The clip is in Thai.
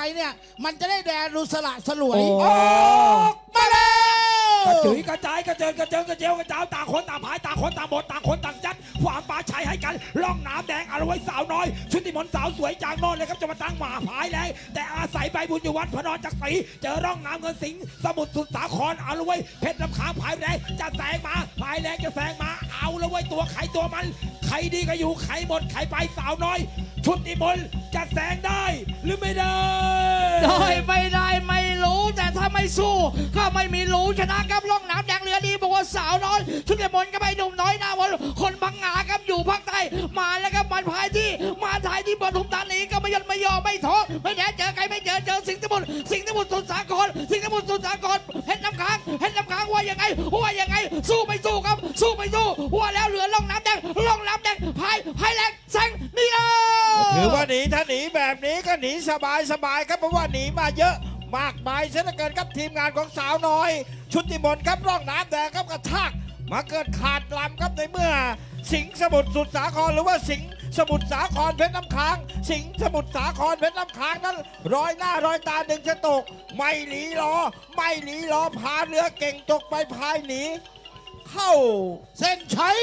ไปเนี่ย มันจะได้แดรูสละสลวย โอ้ ออกมาแล้ววกระจุยกระจายกระเจิงกระเจิงกระเจียวกระเจ้าต่างคนต่างพายต่างคนต่างบทต่างคนต่างจัดขวางปลาชัยให้กันล่องน้ำแดงเอาไว้สาวน้อย ชุติมนต์สาวสวยจากโน่นเลยครับจะมาตั้งหมาพายแรงแต่อาศัยใบบุญอยู่วัดพระนอนจักรีเจอร่องน้ำเงินสิงห์สมุทรสุดสาครเอาละไว้ยเพชรลำค้างพายแรงจะแซงมาพายแรงจะแซงมาเอาละไว้ยตัวใครตัวมัน ใครดีก็อยู่ใครหมดใครไปสาวน้อย ชุติมนต์จะแซงได้หรือไม่ได้ได้ไม่ได้ไม่รู้แต่ถ้าไม่สู้ ก็ไม่มีรู้ชนะครับล่องน้ำแดงเรือดีบอกว่าสาวน้อยชุดเดมนต์ก็ไปหนุ่มน้อยหน้ามนคนพังงาครับอยู่ภาคใต้มาแล้วครับมันพายที่มาถ่ายที่ปทุมธานีก็ไม่ยอมไม่ยอมไม่ท้อไม่แน่เจอใครไม่เจอเจอสิงห์สมุทรสิงห์สมุทรสุดสาครสิงห์สมุทรสุดสาครเห็นน้ำค้างเห็นน้ำค้างว่ายังไงว่ายังไง สู้ไม่สู้ครับ สู้ไม่สู้ว่าแล้วเหลือล่องน้ำแดงล่องน้ำ พายพายแรงแซงนี่เลยถือว่าหนีถ้าหนีแบบนี้ก็หนีสบายสบายครับเพราะว่าหนีมาเยอะมากมายเสียเหลือเกินครับทีมงานของสาวน้อย ชุติมนครับร่องน้ำแดงครับกระชากมาเกิดขาดลำครับในเมื่อ สิงห์สมุทรสุดสาครหรือว่าสิงห์สมุทรสาครเพชรน้ำค้าง สิงห์สมุทรสาครเพชรน้ำค้างนั้นร้อยหน้าร้อยตาดึงจะตก ไม่หลีรอไม่หลีรอพาเรือเก่งตกไปพายหนีเข้าเส้นชัย